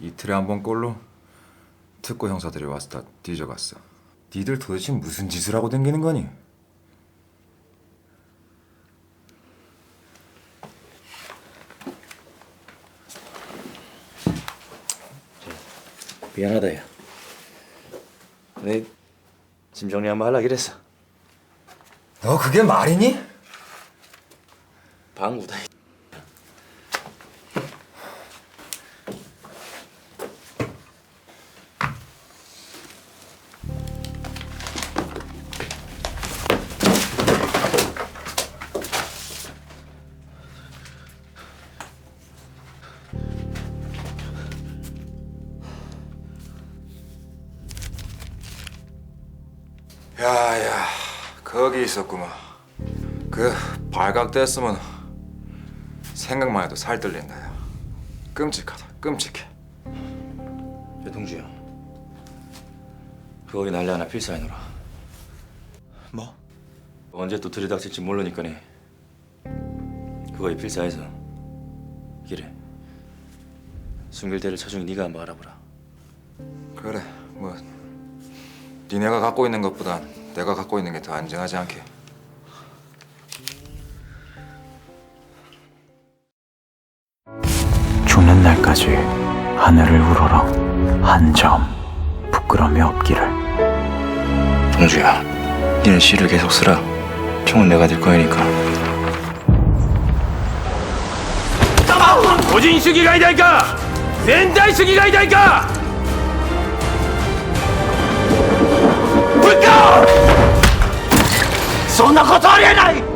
이틀에 한 번 꼴로 특고 형사들이 와서 다 뒤져갔어. 니들 도대체 무슨 짓을 하고 댕기는 거니? 미안하다 야. 내짐 정리 한번 하려고 이랬어. 너 그게 말이니? 방구다. 야야 거기 있었구만. 그 발각됐으면 생각만 해도 살 떨린다. 야. 끔찍하다. 끔찍해. 야 동주야. 그 어디 날려 하나 필사해놓으라. 뭐? 언제 또 들이닥칠지 모르니까네. 그거 이 필사해서 기래. 숨길 때를 차중히 네가 한번 알아보라. 그래 뭐 니네가 갖고 있는 것보단 내가 갖고 있는 게 더 안전하지 않게. 죽는 날까지 하늘을 우러러 한 점 부끄러움이 없기를. 동주야, 니는 시를 계속 쓰라. 총은 내가 들 거니까. 고진식이가 이다니까! 낸다이식이가 이다니까! なことありえない！